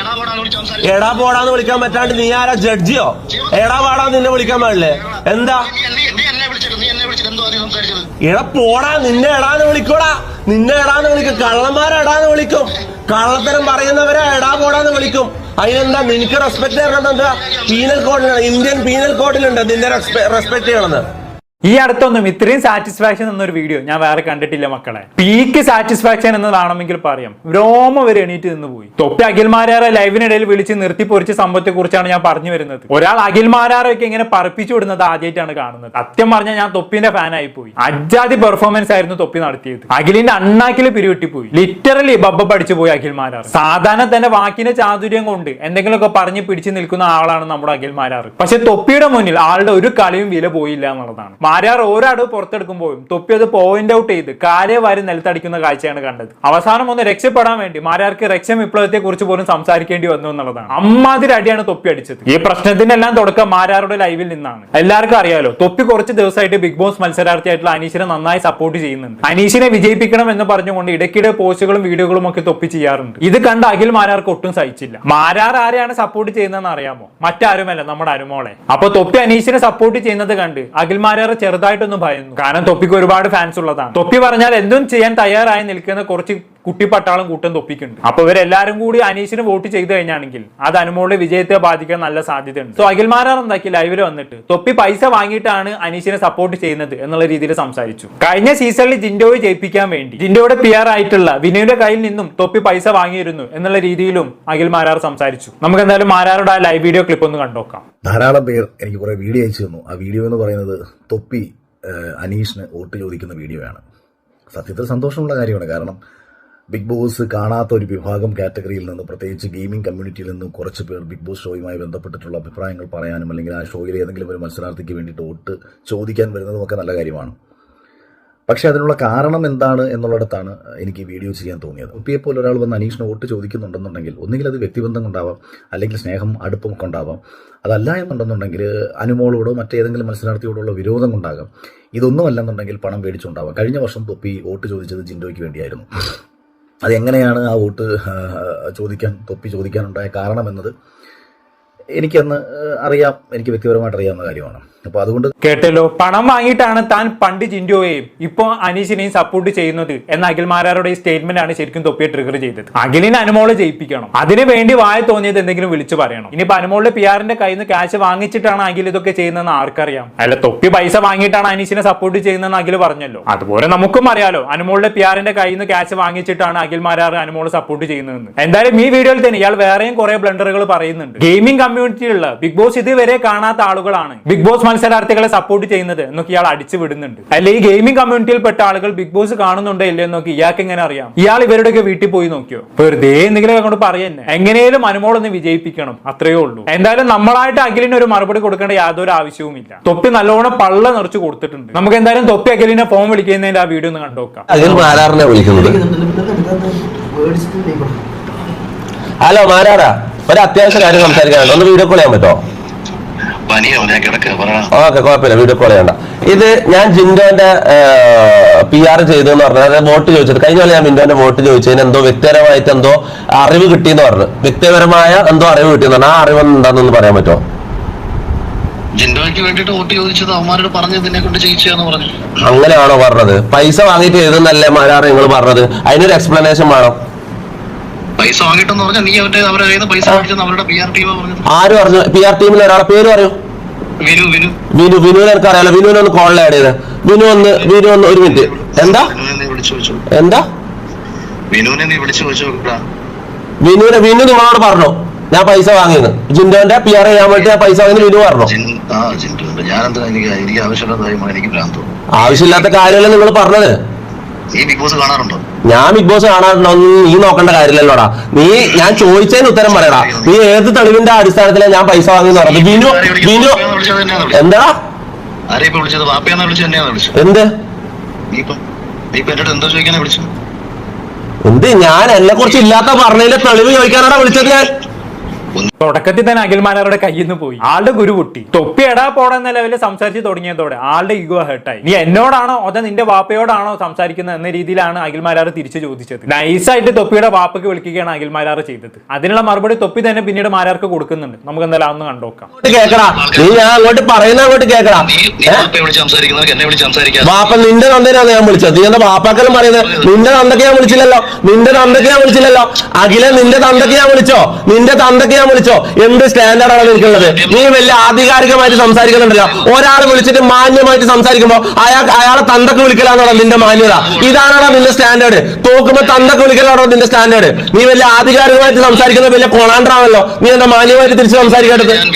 എടാ പോടാന്ന് വിളിച്ച് സംസാരിച്ചു എടാ പോടാന്ന് വിളിക്കാൻ പറ്റാണ്ട് നീ ആരാ? ജഡ്ജിയോ? എടാ പാടാ നിന്നെ വിളിക്കാൻ പാടില്ലേ? എന്താ? എടാ പോടാ നിന്നെ എടാന്ന് വിളിക്കോടാ. നിന്നെ എടാന്ന് വിളിക്കും. കള്ളന്മാരെ എടാന്ന് വിളിക്കും. കള്ളത്തരം പറയുന്നവരെ എടാ പോടാന്ന് വിളിക്കും. അതിനെന്താ? നിനക്ക് റെസ്പെക്ട് ചെയ്യണം എന്താ? പീനൽ കോഡിലാണ് ഇന്ത്യൻ പീനൽ കോഡിലുണ്ട് നിന്നെ റെസ്പെക്ട് ചെയ്യണമെന്ന് ഈ അടുത്തൊന്നും ഇത്രയും സാറ്റിസ്ഫാക്ഷൻ എന്നൊരു വീഡിയോ ഞാൻ വേറെ കണ്ടിട്ടില്ല മക്കളെ. പീക്ക് സാറ്റിസ്ഫാക്ഷൻ എന്നതാണെങ്കിൽ പറയാം. രോമ വരെ എണീറ്റ് നിന്ന് പോയി. തൊപ്പി അഖിൽമാരാറെ ലൈവിനിടയിൽ വിളിച്ച് നിർത്തി പൊരിച്ച സംഭവത്തെ കുറിച്ചാണ് ഞാൻ പറഞ്ഞു വരുന്നത്. ഒരാൾ അഖിൽമാരാറൊക്കെ ഇങ്ങനെ പറപ്പിച്ചു വിടുന്നത് ആദ്യമായിട്ടാണ് കാണുന്നത്. സത്യം പറഞ്ഞാൽ ഞാൻ തൊപ്പിന്റെ ഫാൻ ആയി പോയി. അജാതി പെർഫോമൻസ് ആയിരുന്നു തൊപ്പി നടത്തിയത്. അഖിലിന്റെ അണ്ണാക്കിൽ പിരിവിട്ടിപ്പോയി. ലിറ്ററലി ബബ്ബ പഠിച്ചു പോയി അഖിൽമാരാർ സാധാരണ തന്റെ വാക്കിന്റെ ചാതുര്യം കൊണ്ട് എന്തെങ്കിലുമൊക്കെ പറഞ്ഞ് പിടിച്ചു നിൽക്കുന്ന ആളാണ് നമ്മുടെ അഖിൽമാരാർ പക്ഷെ തൊപ്പിയുടെ മുന്നിൽ ആളുടെ ഒരു കളിയും വില പോയില്ല എന്നുള്ളതാണ്. മാരാർ ഓരോ പുറത്തെടുക്കുമ്പോഴും തൊപ്പി അത് പോയിന്റ് ഔട്ട് ചെയ്ത് കാലേ വാരി നിലത്തടിക്കുന്ന കാഴ്ചയാണ് കണ്ടത്. അവസാനം ഒന്ന് രക്ഷപ്പെടാൻ വേണ്ടി മാരാർക്ക് രക്ഷ വിപ്ലവത്തെ കുറിച്ച് പോലും സംസാരിക്കേണ്ടി വന്നു എന്നുള്ളതാണ്. അമ്മാതിരി അടിയാണ് തൊപ്പി അടിച്ചത്. ഈ പ്രശ്നത്തിന്റെ എല്ലാം തുടക്കം മാരാറുടെ ലൈവിൽ നിന്നാണ്. എല്ലാവർക്കും അറിയാലോ തൊപ്പി കുറച്ച് ദിവസമായിട്ട് ബിഗ് ബോസ് മത്സരാർത്ഥിയായിട്ടുള്ള അനീഷിനെ നന്നായി സപ്പോർട്ട് ചെയ്യുന്നുണ്ട്. അനീഷിനെ വിജയിപ്പിക്കണം എന്ന് പറഞ്ഞുകൊണ്ട് ഇടയ്ക്കിടെ പോസ്റ്റുകളും വീഡിയോകളും ഒക്കെ തൊപ്പി ചെയ്യാറുണ്ട്. ഇത് കണ്ട അഖിൽ മാരാർക്ക് ഒട്ടും സഹിച്ചില്ല. മാരാർ ആരെയാണ് സപ്പോർട്ട് ചെയ്യുന്നതെന്ന് അറിയാമോ? മറ്റാരുമല്ല നമ്മുടെ അനുമോളെ. അപ്പൊ തൊപ്പി അനീഷിനെ സപ്പോർട്ട് ചെയ്യുന്നത് കണ്ട് അഖിൽ മാരാർ ചെറുതായിട്ടൊന്ന് ഭയന്നു. കാരണം തൊപ്പിക്ക് ഒരുപാട് ഫാൻസ് ഉള്ളതാണ്. തൊപ്പി പറഞ്ഞാൽ എന്തും ചെയ്യാൻ തയ്യാറായി നിൽക്കുന്ന കുറച്ച് കുട്ടി പട്ടാളം കൂട്ടം തൊപ്പിക്കുണ്ട്. അപ്പൊ ഇവരെല്ലാരും കൂടി അനീഷിന് വോട്ട് ചെയ്തു കഴിഞ്ഞാണെങ്കിൽ അത് അനുമോളുടെ വിജയത്തെ ബാധിക്കാൻ നല്ല സാധ്യതയുണ്ട്. സോ അഖിൽമാരാർ എന്താക്കി? ലൈവിൽ വന്നിട്ട് തൊപ്പി പൈസ വാങ്ങിയിട്ടാണ് അനീഷിനെ സപ്പോർട്ട് ചെയ്യുന്നത് എന്നുള്ള രീതിയിൽ സംസാരിച്ചു. കഴിഞ്ഞ സീസണിൽ ജിൻഡോയെ ജയിപ്പിക്കാൻ വേണ്ടി ജിൻഡോയുടെ പി ആർ ആയിട്ടുള്ള വിനയുടെ കയ്യിൽ നിന്നും തൊപ്പി പൈസ വാങ്ങിയിരുന്നു എന്നുള്ള രീതിയിലും അഖിൽ മാരാർ സംസാരിച്ചു. നമുക്ക് എന്തായാലും മാരാറുടെ ആ ലൈവ് വീഡിയോ ക്ലിപ്പ് ഒന്ന് കണ്ടോക്കാം. ധാരാളം പേർ എനിക്ക് കുറെ വീഡിയോ അയച്ചു തന്നു. ആ വീഡിയോ എന്ന് പറയുന്നത് തൊപ്പി അനീഷിന് വോട്ട് ചോദിക്കുന്ന വീഡിയോയാണ് സത്യത്തിൽ സന്തോഷമുള്ള കാര്യമാണ്. കാരണം ബിഗ് ബോസ് കാണാത്ത ഒരു വിഭാഗം കാറ്റഗറിയിൽ നിന്ന് പ്രത്യേകിച്ച് ഗെയിമിംഗ് കമ്മ്യൂണിറ്റിയിൽ നിന്നും കുറച്ച് പേർ ബിഗ് ബോസ് ഷോയുമായി ബന്ധപ്പെട്ടിട്ടുള്ള അഭിപ്രായങ്ങൾ പറയാനും അല്ലെങ്കിൽ ആ ഷോയിലെ ഏതെങ്കിലും ഒരു മത്സരാർത്ഥിക്ക് വേണ്ടിയിട്ട് വോട്ട് ചോദിക്കാൻ വരുന്നതുമൊക്കെ നല്ല കാര്യമാണ്. പക്ഷേ അതിനുള്ള കാരണം എന്താണ് എന്നുള്ളിടത്താണ് എനിക്ക് വീഡിയോ ചെയ്യാൻ തോന്നിയത്. പി പോലെ ഒരാൾ വന്ന് അനീഷിന് വോട്ട് ചോദിക്കുന്നുണ്ടെന്നുണ്ടെങ്കിൽ ഒന്നുകിൽ അത് വ്യക്തിബന്ധം കൊണ്ടാവാം അല്ലെങ്കിൽ സ്നേഹം അടുപ്പം കൊണ്ടാവാം അതല്ല എന്നുണ്ടെന്നുണ്ടെങ്കിൽ അനുമോളോടോ മറ്റേതെങ്കിലും മത്സരാർത്ഥിയോടുള്ള വിരോധം കൊണ്ടാകാം. ഇതൊന്നും അല്ലെന്നുണ്ടെങ്കിൽ പണം മേടിച്ചുണ്ടാവാം കഴിഞ്ഞ വർഷം തൊപ്പി വോട്ട് ചോദിച്ചത് ജിൻഡോയ്ക്ക് വേണ്ടിയായിരുന്നു. അതെങ്ങനെയാണ് ആ വോട്ട് ചോദിക്കാൻ തൊപ്പി ചോദിക്കാനുണ്ടായ കാരണമെന്നത് എനിക്കന്ന് അറിയാം. എനിക്ക് വ്യക്തിപരമായിട്ട് അറിയാവുന്ന കാര്യമാണ്. അപ്പോൾ അതുകൊണ്ട് കേട്ടല്ലോ. പണം വാങ്ങിയിട്ടാണ് താൻ പണ്ട് ജിൻഡോയെയും ഇപ്പൊ അനീഷിനെയും സപ്പോർട്ട് ചെയ്യുന്നത് എന്ന അഖിൽമാരാരുടെ ഈ സ്റ്റേറ്റ്മെന്റ് ആണ് ശരിക്കും തൊപ്പിയെ ട്രിഗർ ചെയ്തത്. അഖിലിന് അനുമോളെ ജയിപ്പിക്കണം. അതിന് വേണ്ടി വായ തോന്നിയത് എന്തെങ്കിലും വിളിച്ചു പറയണം. ഇനിയിപ്പോ അനുമോളുടെ പി ആറിന്റെ കയ്യിൽ നിന്ന് ക്യാഷ് വാങ്ങിച്ചിട്ടാണ് അഖിൽ ഇതൊക്കെ ചെയ്യുന്നതെന്ന് ആർക്കറിയാം? അല്ല തൊപ്പി പൈസ വാങ്ങിയിട്ടാണ് അനീഷിനെ സപ്പോർട്ട് ചെയ്യുന്നതെന്ന് അഖിൽ പറഞ്ഞല്ലോ. അതുപോലെ നമുക്കും അറിയാലോ അനുമോളുടെ പി ആറിന്റെ കയ്യിൽ നിന്ന് ക്യാഷ് വാങ്ങിച്ചിട്ടാണ് അഖിൽമാരാർ അനുമോളെ സപ്പോർട്ട് ചെയ്യുന്നതെന്ന്. എന്തായാലും ഈ വീഡിയോയിൽ തന്നെ ഇയാൾ വേറെയും കുറെ ബ്ലണ്ടറുകൾ പറയുന്നുണ്ട്. ഗെയിമിംഗ് കമ്മ്യൂണിറ്റിയിലുള്ള ബിഗ് ബോസ് ഇതുവരെ കാണാത്ത ആളുകളാണ്. ബിഗ് ബോസ് മത്സരാർത്ഥികളെ സപ്പോർട്ട് ചെയ്യുന്നത് എന്നൊക്കെ ഇയാൾ അടിച്ചു വിടുന്നുണ്ട്. അല്ലെ ഈ ഗെയിമിംഗ് കമ്മ്യൂണിറ്റിയിൽ പെട്ട ആളുകൾ ബിഗ് ബോസ് കാണുന്നുണ്ടോ ഇല്ലയോ എന്നൊക്കെ ഇയാൾക്ക് എങ്ങനെ അറിയാം? ഇയാൾ ഇവരുടെയൊക്കെ വീട്ടിൽ പോയി നോക്കിയോ? വെറുതെ എന്തെങ്കിലും അങ്ങോട്ട് പറയുന്നേ. എങ്ങനെയും അനുമോളൊന്ന് വിജയിപ്പിക്കണം അത്രയേ ഉള്ളൂ. എന്തായാലും നമ്മളായിട്ട് അഖിലിന് ഒരു മറുപടി കൊടുക്കേണ്ട യാതൊരു ആവശ്യവുമില്ല തൊപ്പി നല്ലോണം പള്ള നിറച്ച് കൊടുത്തിട്ടുണ്ട്. നമുക്ക് എന്തായാലും തൊപ്പി അഖിലിനെ ഫോൺ വിളിക്കുന്നതിന്റെ ആ വീഡിയോ ഒന്ന് വിളിക്കുന്നത്? ഹലോ മാരാടാ. ഒരു അത്യാവശ്യ കാര്യം സംസാരിക്കാനുണ്ട്. ഒന്ന് വീഡിയോ കോൾ ചെയ്യാൻ പറ്റുമോ പനിയോ ഞാൻ കിടക്കുക പറയണ ഓക്കെ കുഴപ്പമില്ല വീഡിയോ കോൾ ചെയ്യണ്ട. ഇത് ഞാൻ ജിൻഡോന്റെ പി ആർ ചെയ്തു എന്ന് പറഞ്ഞു. അതായത് വോട്ട് ചോദിച്ചത്. കഴിഞ്ഞ പോലെ ഞാൻ മിൻഡോന്റെ വോട്ട് ചോദിച്ചതിന് എന്തോ വ്യക്തിപരമായിട്ട് എന്തോ അറിവ് കിട്ടിയെന്ന് പറഞ്ഞു. വ്യക്തിപരമായ എന്തോ അറിവ് കിട്ടിയെന്ന് പറഞ്ഞു. ആ അറിവ് എന്താണെന്ന് പറയാൻ പറ്റുമോ? ജിൻഡോയ്ക്ക് വേണ്ടിട്ട് വോട്ട് ചോദിച്ചത് അവന്മാരോട് പറഞ്ഞു ഇതിനെ കൊണ്ട് ചെയ്യിച്ചാന്ന് പറഞ്ഞു. അങ്ങനെയാണോ പറഞ്ഞത്? പൈസ വാങ്ങിയിട്ട് എഴുതുന്നല്ലേ മാരാറ് നിങ്ങൾ പറഞ്ഞത്? അതിനൊരു എക്സ്പ്ലനേഷൻ വേണം? പൈസ വാങ്ങിട്ടെന്ന് പറഞ്ഞാൽ നീ അവരുടെ അവരുടെ കയ്യിൽ നിന്ന് പൈസ മേടിച്ചെന്ന് അവരുടെ പി ആർ ടീമാ പറഞ്ഞത്. ആര് പറഞ്ഞു? പി ആർ ടീമിൽ ഒരാളെ പേര് പറയൂ. വിനു വിനു. വിനു വിനുവിനെ എനിക്ക് അറിയാലോ. വിനുവിനെ ഒന്ന് കോളിൽ ആഡ് ചെയ്ത്. വിനു ഒന്ന് വിനു ഒന്ന് ഒരു മിനിറ്റ് എന്താ? വിനുവിനെ നീ വിളിച്ചു ചോദിച്ചു എന്താ? വിനുവിനെ നീ വിളിച്ചു ചോദിച്ചു നോക്കടാ വിനുവിനെ വിനു നിങ്ങളോട് പറഞ്ഞു. ഞാൻ പൈസ വാങ്ങിയെന്ന്. ജിൻഡോന്റെ പി ആർ ചെയ്യാൻ വേണ്ടി ഞാൻ പൈസ വാങ്ങിയെന്ന് വിനു പറഞ്ഞു. ജിൻ ആ ഞാനെന്താ എനിക്ക് എനിക്ക് ഭ്രാന്ത് ആവശ്യമില്ലാത്ത കാര്യമല്ല നിങ്ങൾ പറഞ്ഞത്? ഈ ബിഗ് ബോസ് കാണാറുണ്ടോ? ഞാൻ ബിഗ് ബോസ് കാണാറുണ്ടോ നീ നോക്കേണ്ട കാര്യമില്ലല്ലോടാ. നീ ഞാൻ ചോദിച്ചതിന് ഉത്തരം പറയടാ. നീ ഏത് തെളിവിന്റെ അടിസ്ഥാനത്തിലാണ് ഞാൻ പൈസ വാങ്ങിയെന്ന് പറഞ്ഞത് ബിനു വിളിച്ചത്? എന്താ? എന്ത്? എന്ത് ഞാൻ എന്നെ കുറിച്ച് ഇല്ലാത്ത പറഞ്ഞതിന്റെ തെളിവ് ചോദിക്കാനാടാ വിളിച്ചത് ഞാൻ. തുടക്കത്തിൽ തന്നെ അഖിൽമാരാരുടെ കയ്യിൽ നിന്ന് പോയി. ആളുടെ ഗുരു പൊട്ടി. തൊപ്പി എടാ പോടാ എന്ന ലെവലിൽ സംസാരിച്ച് തുടങ്ങിയതോടെ ആളുടെ ഈഗോ ഹേർട്ടായി നീ എന്നോടാണോ അതോ നിന്റെ വാപ്പയോടാണോ സംസാരിക്കുന്നത് എന്ന രീതിയിലാണ് അഖിൽമാരാർ തിരിച്ചു ചോദിച്ചത്. നൈസായിട്ട് തൊപ്പിയുടെ വാപ്പക്ക് വിളിക്കുകയാണ് അഖിൽമാരാർ ചെയ്തത്. അതിനുള്ള മറുപടി തൊപ്പി തന്നെ പിന്നീട് മാരാർക്ക് കൊടുക്കുന്നുണ്ട്. നമുക്ക് എന്തായാലും ഒന്ന് കണ്ടോക്കാം നീ ഞാൻ അങ്ങോട്ട് പറയുന്ന അങ്ങോട്ട് കേക്കടാ വാപ്പ നിന്റെ തന്തേനാണ് ഞാൻ വിളിച്ചത്. നീ എന്താ വാപ്പാക്കലും പറയുന്നത്? നിന്റെ ഞാൻ വിളിച്ചില്ലല്ലോ. നിന്റെ ഞാൻ വിളിച്ചില്ലല്ലോ. അഖിലെ നിന്റെ തന്തക്ക് ഞാൻ വിളിച്ചോ? നിന്റെ തന്തക്ക് ഞാൻ വിളിച്ചോ? എന്ത് സ്റ്റാൻഡേർഡാണ് നിൽക്കുന്നത് നീ വലിയ ആധികാരികമായിട്ട് സംസാരിക്കുന്നുണ്ടല്ലോ. ഒരാൾ വിളിച്ചിട്ട് മാന്യമായിട്ട് സംസാരിക്കുമ്പോ അയാൾ അയാളെ തന്തക്ക് വിളിക്കലാണോ നിന്റെ മാന്യത. ഇതാണോ നിന്റെ സ്റ്റാൻഡേർഡ് തോക്കുമ്പോ തന്തക്ക് വിളിക്കലാണോ നിന്റെ സ്റ്റാൻഡേർഡ് നീ വലിയ ആധികാരികമായിട്ട് സംസാരിക്കുന്ന വലിയ കൊണാണ്ടറാണല്ലോ? നീ എന്താ മാന്യമായിട്ട് തിരിച്ചു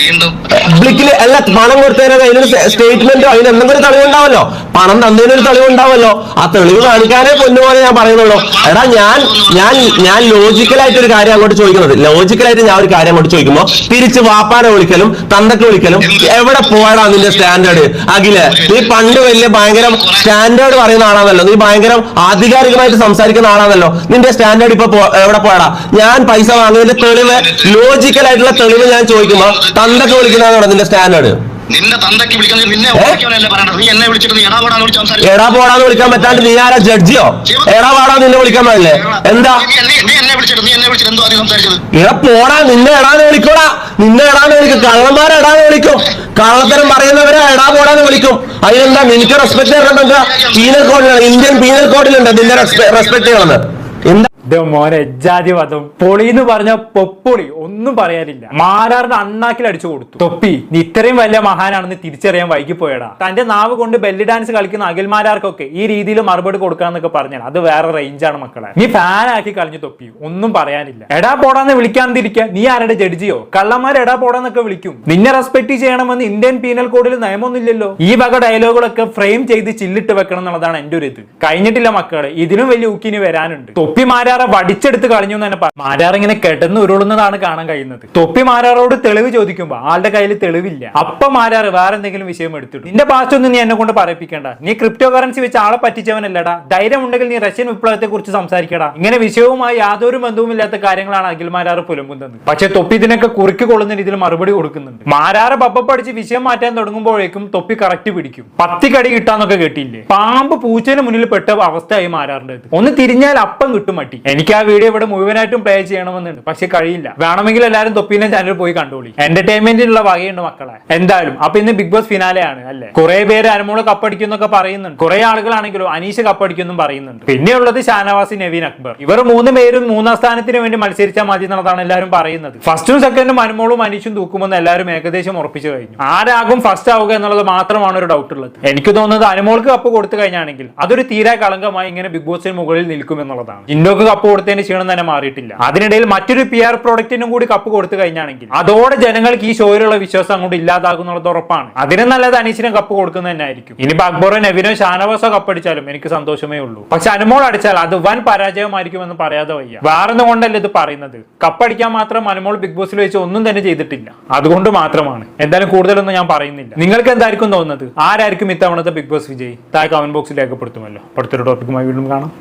വീണ്ടും പബ്ലിക്കിൽ അല്ല പണം കൊടുത്തതിന് അതിനൊരു സ്റ്റേറ്റ്മെന്റോ അതിന് എന്തെങ്കിലും ഒരു തെളിവുണ്ടാവല്ലോ? പണം തന്നതിനൊരു തെളിവുണ്ടാവല്ലോ? ആ തെളിവ് കാണിക്കാനേ പൊന്നുപോലെ ഞാൻ പറയുന്നുള്ളൂ. എടാ ഞാൻ ഞാൻ ഞാൻ ലോജിക്കലായിട്ട് ഒരു കാര്യം അങ്ങോട്ട് ചോദിക്കുന്നത്. ലോജിക്കലായിട്ട് ഞാൻ ഒരു കാര്യം അങ്ങോട്ട് ചോദിക്കുമ്പോ തിരിച്ച് വാപ്പാനെ വിളിക്കലും തന്തക്ക് വിളിക്കലും എവിടെ പോയടാ നിന്റെ സ്റ്റാൻഡേർഡ്? അഖിൽ നീ പണ്ട് വലിയ ഭയങ്കര സ്റ്റാൻഡേർഡ് പറയുന്ന ആളാണല്ലോ. നീ ഭയങ്കര ആധികാരികമായിട്ട് സംസാരിക്കുന്ന ആളാണല്ലോ. നിന്റെ സ്റ്റാൻഡേർഡ് ഇപ്പൊ എവിടെ പോയാടാ? ഞാൻ പൈസ വാങ്ങിയതിന്റെ തെളിവ് ലോജിക്കൽ ആയിട്ടുള്ള തെളിവ് ഞാൻ ചോദിക്കുമ്പോ തന്തക്ക് വിളിക്കുന്നതാണ് നിന്റെ സ്റ്റാൻഡേർഡ്? നിന്റെ തന്തയ്ക്ക് വിളിക്കുന്നത് നിന്നെ പറയണത്? നീ എന്നെ വിളിച്ചിട്ട് നീ വിളിച്ച് എടാ പോടാന്ന് വിളിക്കാൻ പറ്റാണ്ട് നീ ആരാ? ജഡ്ജിയോ? എടാ പാടാ നിന്നെ വിളിക്കാൻ പാടില്ലേ? എന്താ? നീ എന്നെ- വിളിച്ചിട്ട് നീ എന്നെ വിളിച്ചിട്ട് എന്തോ ആദ്യം സംസാരിച്ചത്? എടാ പോടാ നിന്നെ എടാന്ന് വിളിക്കൂടാ. നിന്നെ എടാന്ന് വിളിക്കും. കള്ളന്മാരെ എടാന്ന് വിളിക്കും. കള്ളത്തരം പറയുന്നവരെ എടാ പോടാന്ന് വിളിക്കും. അതിനെന്താ നിനക്ക് റെസ്പെക്ട് ചെയ്യണം എന്താ? പീനൽ കോഡിലാണ് ഇന്ത്യൻ പീനൽ കോഡിലുണ്ട് നിന്നെ റെസ്പെക്ട് ചെയ്യണമെന്ന് എന്താ? മോനെ എജ്ജാതി വധം പൊളി എന്ന് പറഞ്ഞ പൊപ്പൊളി ഒന്നും പറയാനില്ല. മാരാറിന് അണ്ണാക്കിൽ അടിച്ചു കൊടുത്തു. തൊപ്പി നീ ഇത്രയും വലിയ മഹാനാണെന്ന് തിരിച്ചറിയാൻ വൈകി പോയടാ. തന്റെ നാവ് കൊണ്ട് ബെല്ലി ഡാൻസ് കളിക്കുന്ന അഖിൽമാരാർക്കൊക്കെ ഈ രീതിയിൽ മറുപടി കൊടുക്കാന്നൊക്കെ പറഞ്ഞാൽ അത് വേറെ റേഞ്ചാണ് മക്കളെ. നീ ഫാൻ ആക്കി കളഞ്ഞു തൊപ്പി ഒന്നും പറയാനില്ല. എടാ പോടാന്ന് വിളിക്കാതിരിക്കുക നീ ആരുടെ ജഡ്ജിയോ? കള്ളന്മാർ എടാ പോടാന്നൊക്കെ വിളിക്കും. നിന്നെ റെസ്പെക്ട് ചെയ്യണമെന്ന് ഇന്ത്യൻ പീനൽ കോഡിൽ നിയമമൊന്നുമില്ലല്ലോ. ഈ വക ഡയലോഗുകളൊക്കെ ഫ്രെയിം ചെയ്ത് ചില്ലിട്ട് വെക്കണം എന്നുള്ളതാണ് എന്റെ ഒരു ഇത്. കഴിഞ്ഞിട്ടില്ല മക്കളെ ഇതിനും വലിയ ഊക്കിനി വരാനുണ്ട്. തൊപ്പി മാരാറ വടിച്ചെടുത്ത് കളഞ്ഞു എന്ന് തന്നെ പറഞ്ഞു മാരാർ ഇങ്ങനെ കിടന്ന് ഉരുളുന്നതാണ് കാണാൻ കഴിയുന്നത്. തൊപ്പി മാരാറോട് തെളിവ് ചോദിക്കുമ്പോ ആളുടെ കയ്യിൽ തെളിവില്ല. അപ്പൊ മാരാർ വേറെ എന്തെങ്കിലും വിഷയം എടുത്തിട്ടു. നിന്റെ പാസ്റ്റ് ഒന്നും നീ എന്നെ കൊണ്ട് പറയിപ്പിക്കേണ്ട. നീ ക്രിപ്റ്റോ കറൻസി വെച്ച് ആളെ പറ്റിച്ചവനല്ലടാ. ധൈര്യം ഉണ്ടെങ്കിൽ നീ റഷ്യൻ വിപ്ലവത്തെ കുറിച്ച് സംസാരിക്കടാ. ഇങ്ങനെ വിഷയവുമായി യാതൊരു ബന്ധവുമില്ലാത്ത കാര്യങ്ങളാണ് അഖിൽ മാരാർ പുലമ്പുന്നത്. പക്ഷെ തൊപ്പി ഇതിനൊക്കെ കുറുക്കി കൊള്ളുന്ന രീതിയിൽ മറുപടി കൊടുക്കുന്നുണ്ട്. മാരാറ് പഠിച്ച് വിഷയം മാറ്റാൻ തുടങ്ങുമ്പോഴേക്കും തൊപ്പി കറക്റ്റ് പിടിക്കും. പത്തി കടി കിട്ടാന്നൊക്കെ കേട്ടില്ലേ? പാമ്പ് പൂച്ചേന് മുന്നിൽ പെട്ട അവസ്ഥയായി മാരാറിന്റെ ഒന്ന് തിരിഞ്ഞാൽ അപ്പം കിട്ടും മട്ടി. എനിക്ക് ആ വീഡിയോ ഇവിടെ മുഴുവനായിട്ടും പ്ലേ ചെയ്യണമെന്നുണ്ട്. പക്ഷെ കഴിയില്ല. വേണമെങ്കിൽ എല്ലാവരും തൊപ്പിനെ ചാനൽ പോയി കണ്ടോളി. എന്റർടൈൻമെന്റിനുള്ള വകയുണ്ട് മക്കളെ. എന്തായാലും അപ്പൊ ഇന്ന് ബിഗ് ബോസ് ഫിനാലെ ആണ് അല്ലെ? കുറെ പേര് അനുമോൾ കപ്പടിക്കുന്നൊക്കെ പറയുന്നുണ്ട്. കുറെ ആളുകളാണെങ്കിലും അനീഷ് കപ്പടിക്കുന്നും പറയുന്നുണ്ട്. പിന്നെയുള്ളത് ഷാനവാസി നവീൻ അക്ബർ. ഇവർ മൂന്ന് പേരും മൂന്നാം സ്ഥാനത്തിന് വേണ്ടി മത്സരിച്ചാൽ മതി എന്നുള്ളതാണ് എല്ലാവരും പറയുന്നത്. ഫസ്റ്റും സെക്കൻഡും അനുമോളും അനീഷും തൂക്കുമെന്ന് എല്ലാവരും ഏകദേശം ഉറപ്പിച്ചു കഴിഞ്ഞു. ആരാകും ഫസ്റ്റ് ആവുക എന്നുള്ളത് മാത്രമാണ് ഒരു ഡൗട്ട് ഉള്ളത്. എനിക്ക് തോന്നുന്നത് അനുമോൾക്ക് കപ്പ് കൊടുത്തു കഴിഞ്ഞാണെങ്കിൽ അതൊരു തീരാ കളങ്കമായി ഇങ്ങനെ ബിഗ് ബോസിന് മുകളിൽ നിൽക്കും എന്നുള്ളതാണ്. ഇൻഡോക്ക് കപ്പ് കൊടുത്തതിന് ക്ഷീണം തന്നെ മാറിയിട്ടില്ല. അതിനിടയിൽ മറ്റൊരു പി ആർ പ്രോഡക്റ്റിനും കൂടി കപ്പ് കൊടുത്തു കഴിഞ്ഞാണെങ്കിൽ അതോടെ ജനങ്ങൾക്ക് ഈ ഷോയിലുള്ള വിശ്വാസം അങ്ങോട്ട് ഇല്ലാതാകുന്നുള്ളത് ഉറപ്പാണ്. അതിന് നല്ലത് അനീഷിനെ കപ്പ് കൊടുക്കുന്നത് തന്നെ ആയിരിക്കും. ഇനി അക്ബറോ നവീനോ ഷാനവാസോ കപ്പടിച്ചാലും എനിക്ക് സന്തോഷമേ ഉള്ളൂ. പക്ഷെ അനുമോൾ അടിച്ചാൽ അത് വൻ പരാജയമായിരിക്കും എന്ന് പറയാതെ വയ്യ. വേറൊന്നും കൊണ്ടല്ല ഇത് പറയുന്നത്. കപ്പടിക്കാൻ മാത്രം അനുമോൾ ബിഗ് ബോസിൽ വെച്ച് ഒന്നും തന്നെ ചെയ്തിട്ടില്ല. അതുകൊണ്ട് മാത്രമാണ്. എന്തായാലും കൂടുതലൊന്നും ഞാൻ പറയുന്നില്ല. നിങ്ങൾക്ക് എന്തായിരിക്കും തോന്നുന്നത്? ആരായിരിക്കും ഇത്തവണത്തെ ബിഗ് ബോസ് വിജയ്? താഴെ കമന്റ് ബോക്സിൽ രേഖപ്പെടുത്തുമല്ലോ. അടുത്തൊരു ടോപ്പിക്കുമായി വീണ്ടും കാണാം.